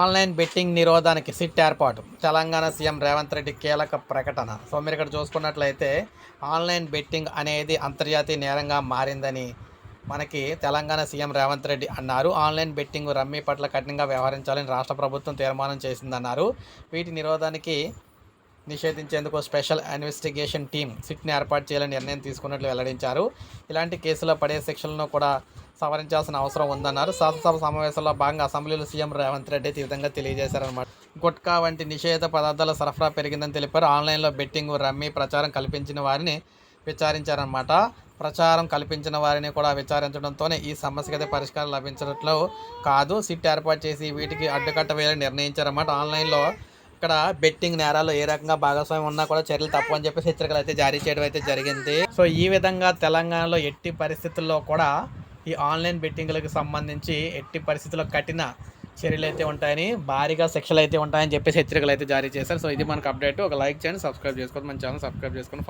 Online betting నిరోధానికి SIT ఏర్పాటు. Telangana CM Revanth Reddy కీలక ప్రకటన. సో మీరు ఇక్కడ చూసుకున్నట్లయితే ఆన్లైన్ బెట్టింగ్ అనేది అంతర్జాతీయ నేరంగా మారిందని మనకి తెలంగాణ సీఎం రేవంత్ రెడ్డి అన్నారు. ఆన్లైన్ బెట్టింగ్ రమ్మీ పట్ల కఠినంగా వ్యవహరించాలని రాష్ట్ర ప్రభుత్వం తీర్మానం చేసిందన్నారు. వీటి నిరోధానికి నిషేధించేందుకు స్పెషల్ ఇన్వెస్టిగేషన్ టీం సిట్ని ఏర్పాటు చేయాలని నిర్ణయం తీసుకున్నట్లు వెల్లడించారు. ఇలాంటి కేసులో పడే శిక్షలను కూడా సవరించాల్సిన అవసరం ఉందన్నారు. శాసనసభ సమావేశంలో భాగంగా అసెంబ్లీలో సీఎం రేవంత్ రెడ్డి ఈ విధంగా తెలియజేశారన్నమాట. గుట్కా వంటి నిషేధ పదార్థాల సరఫరా పెరిగిందని తెలిపారు. ఆన్లైన్లో బెట్టింగ్ రమ్మీ ప్రచారం కల్పించిన వారిని విచారించారన్నమాట. ప్రచారం కల్పించిన వారిని కూడా విచారించడంతోనే ఈ సమస్యకి అయితే పరిష్కారం లభించడంలో కాదు. సిట్ ఏర్పాటు చేసి వీటికి అడ్డుకట్ట వేయాలని నిర్ణయించారన్నమాట. ఆన్లైన్లో ఇక్కడ బెట్టింగ్ నేరాలు ఏ రకంగా భాగస్వామ్యం ఉన్నా కూడా చర్యలు తప్పు అని చెప్పేసి హెచ్చరికలు అయితే జారీ చేయడం అయితే జరిగింది. సో ఈ విధంగా తెలంగాణలో ఎట్టి పరిస్థితుల్లో కూడా ఈ ఆన్లైన్ బెట్టింగ్లకు సంబంధించి ఎట్టి పరిస్థితుల్లో కఠిన చర్యలు అయితే ఉంటాయని భారీగా శిక్షలు అయితే ఉంటాయని చెప్పేసి హెచ్చరికలు అయితే జారీ చేశారు. సో ఇది మనకు అప్డేట్. ఒక లైక్ చేయండి సబ్స్క్రైబ్ చేసుకోండి మన ఛానల్ సబ్స్క్రైబ్ చేసుకొని